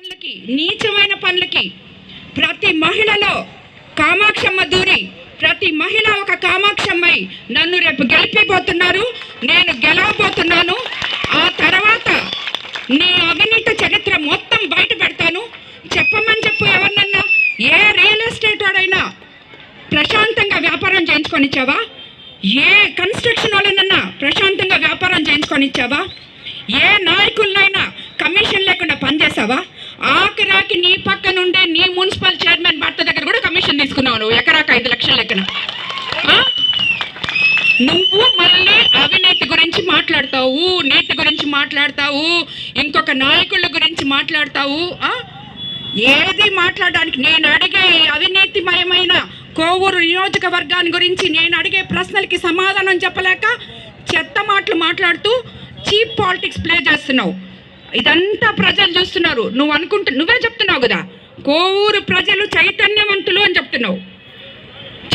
పనులకి నీచమైన పనులకి ప్రతి మహిళలో కామాక్షమ్మ దూరి ప్రతి మహిళ ఒక కామాక్షమ్మై నన్ను రేపు గెలిపిపోతున్నారు నేను గెలవబోతున్నాను. ఆ తర్వాత నీ అవినీత చరిత్ర మొత్తం బయట పెడతాను. చెప్పమని చెప్పు ఎవరినన్నా? ఏ రియల్ ఎస్టేట్ వాడైనా ప్రశాంతంగా వ్యాపారం చేయించుకొని ఇచ్చావా ఏ కన్స్ట్రక్షన్ వాళ్ళనన్నా ప్రశాంతంగా వ్యాపారం చేయించుకొని ఇచ్చావా ఏ నాయకులనైనా కమిషన్ లేకుండా పనిచేసావా? ఆఖరాకి నీ పక్కనుండే నీ మున్సిపల్ చైర్మన్ భర్త దగ్గర కూడా కమిషన్ తీసుకున్నావు నువ్వు. ఎకరాకి ఐదు లక్షల లెక్కన. నువ్వు మళ్ళీ అవినీతి గురించి మాట్లాడతావు నీతి గురించి మాట్లాడతావు ఇంకొక నాయకుల గురించి మాట్లాడతావు ఏది మాట్లాడడానికి నేను అడిగే అవినీతిమయమైన కోవూరు నియోజకవర్గాన్ని గురించి నేను అడిగే ప్రశ్నలకి సమాధానం చెప్పలేక చెత్త మాటలు మాట్లాడుతూ చీప్ పాలిటిక్స్ ప్లే చేస్తున్నావు. ఇదంతా ప్రజలు చూస్తున్నారు. నువ్వు అనుకుంటు నువ్వే చెప్తున్నావు కదా. కోవూరు ప్రజలు చైతన్యవంతులు అని చెప్తున్నావు.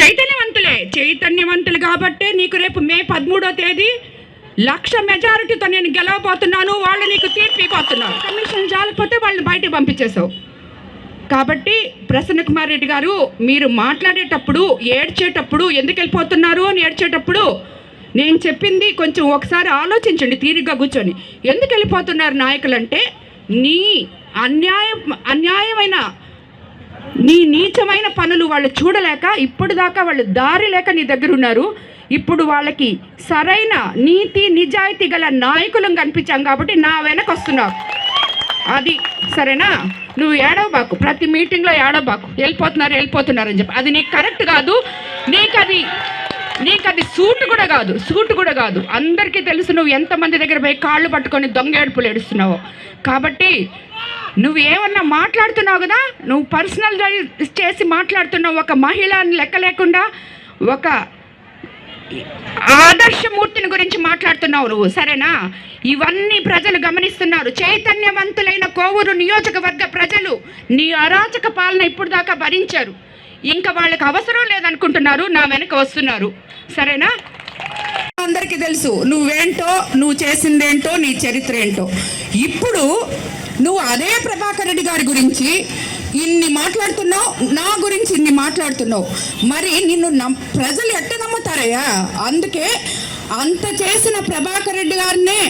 చైతన్యవంతులే. చైతన్యవంతులు కాబట్టే నీకు రేపు మే పదమూడో తేదీ లక్ష మెజారిటీతో నేను గెలవబోతున్నాను. వాళ్ళు నీకు తీర్పు ఇవ్వబోతున్నారు. కమిషన్ చాలకపోతే వాళ్ళని బయటకు పంపించేశావు. కాబట్టి ప్రసన్న కుమార్ రెడ్డి గారు మీరు మాట్లాడేటప్పుడు ఏడ్చేటప్పుడు ఎందుకు వెళ్ళిపోతున్నారు అని ఏడ్చేటప్పుడు నేను చెప్పింది కొంచెం ఒకసారి ఆలోచించండి తీరిగ్గా కూర్చొని. ఎందుకు వెళ్ళిపోతున్నారు నాయకులంటే నీ అన్యాయం అన్యాయమైన నీ నీచమైన పనులు వాళ్ళు చూడలేక ఇప్పటిదాకా వాళ్ళు దారి లేక నీ దగ్గర ఉన్నారు. ఇప్పుడు వాళ్ళకి సరైన నీతి నిజాయితీ గల నాయకులను కనిపించాం కాబట్టి నా వెనక వస్తున్నావు అది సరేనా? నువ్వు ఏడవబాకు ప్రతి మీటింగ్లో ఏడవబాకు వెళ్ళిపోతున్నారు వెళ్ళిపోతున్నారు అని చెప్పి. అది నీకు కరెక్ట్ కాదు. నీకు అది నీకు అది సూట్ కూడా కాదు సూట్ కూడా కాదు. అందరికీ తెలుసు నువ్వు ఎంతమంది దగ్గర పోయి కాళ్ళు పట్టుకొని దొంగ ఏడుపులు ఏడుస్తున్నావో. కాబట్టి నువ్వు ఏమన్నా మాట్లాడుతున్నావు కదా నువ్వు పర్సనల్ చేసి మాట్లాడుతున్నావు ఒక మహిళని లెక్క లేకుండా ఒక ఆదర్శమూర్తిని గురించి మాట్లాడుతున్నావు నువ్వు సరేనా? ఇవన్నీ ప్రజలు గమనిస్తున్నారు. చైతన్యవంతులైన కోవూరు నియోజకవర్గ ప్రజలు నీ అరాచక పాలన ఇప్పుడు దాకా భరించారు. ఇంకా వాళ్ళకి అవసరం లేదనుకుంటున్నారు నా వెనక వస్తున్నారు. సరేనా? అందరికీ తెలుసు నువ్వేంటో నువ్వు చేసిందేంటో నీ చరిత్ర ఏంటో. ఇప్పుడు నువ్వు అదే ప్రభాకర్ రెడ్డి గారి గురించి ఇన్ని మాట్లాడుతున్నావు నా గురించి ఇన్ని మాట్లాడుతున్నావు. మరి నిన్ను ప్రజలు ఎట్ట నమ్ముతారయ్యా? అందుకే అంత చేసిన ప్రభాకర్ రెడ్డి గారినే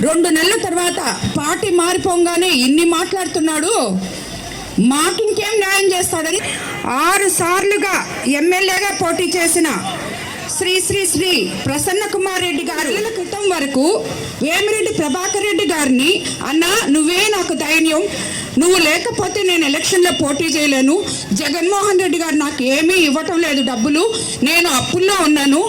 రెండు నెలల తర్వాత పార్టీ మారిపోగానే ఇన్ని మాట్లాడుతున్నాడు. మాకు ఇంకేం న్యాయం చేస్తాడని ఆరు సార్లుగా ఎమ్మెల్యేగా పోటీ చేసిన శ్రీ శ్రీ శ్రీ ప్రసన్న కుమార్ రెడ్డి గారు. క్రితం వరకు వేమిరెడ్డి ప్రభాకర్ రెడ్డి గారిని అన్న నువ్వే నాకు ధైర్యం. నువ్వు లేకపోతే నేను ఎలక్షన్లో పోటీ చేయలేను. జగన్మోహన్ రెడ్డి గారు నాకు ఏమీ ఇవ్వటం లేదు డబ్బులు. నేను అప్పుల్లో ఉన్నాను.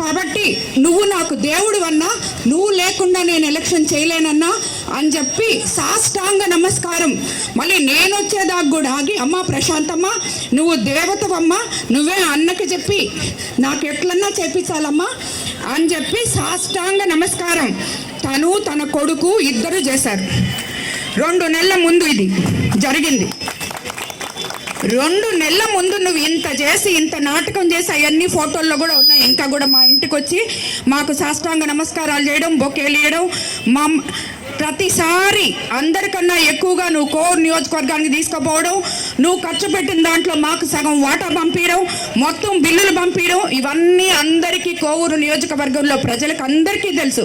కాబట్టి నువ్వు నాకు దేవుడు అన్నా. నువ్వు లేకుండా నేను ఎలక్షన్ చేయలేనన్నా. అని చెప్పి సాష్టాంగ నమస్కారం. మళ్ళీ నేను వచ్చేదాకా కూడా ఆగి అమ్మ ప్రశాంతమ్మ నువ్వు దేవతవమ్మ నువ్వే అన్నకి చెప్పి నాకు ఎట్లన్నా చేపించాలమ్మా అని చెప్పి సాష్టాంగ నమస్కారం. తను తన కొడుకు ఇద్దరు చేశారు. రెండు నెలల ముందు ఇది జరిగింది. రెండు నెలల ముందు నువ్వు ఇంత చేసి ఇంత నాటకం చేసి అవన్నీ ఫోటోల్లో కూడా ఉన్నాయి. ఇంకా కూడా మా ఇంటికి వచ్చి మాకు సాష్టాంగ నమస్కారాలు చేయడం బొకేలు ఇవ్వడం మా ప్రతిసారి అందరికన్నా ఎక్కువగా నువ్వు కోర్ నియోజకవర్గానికి తీసుకుపోవడం నువ్వు ఖర్చు పెట్టిన దాంట్లో మాకు సగం వాటా పంపించడం మొత్తం బిల్లులు పంపించడం ఇవన్నీ అందరికీ కోవూరు నియోజకవర్గంలో ప్రజలకు అందరికీ తెలుసు.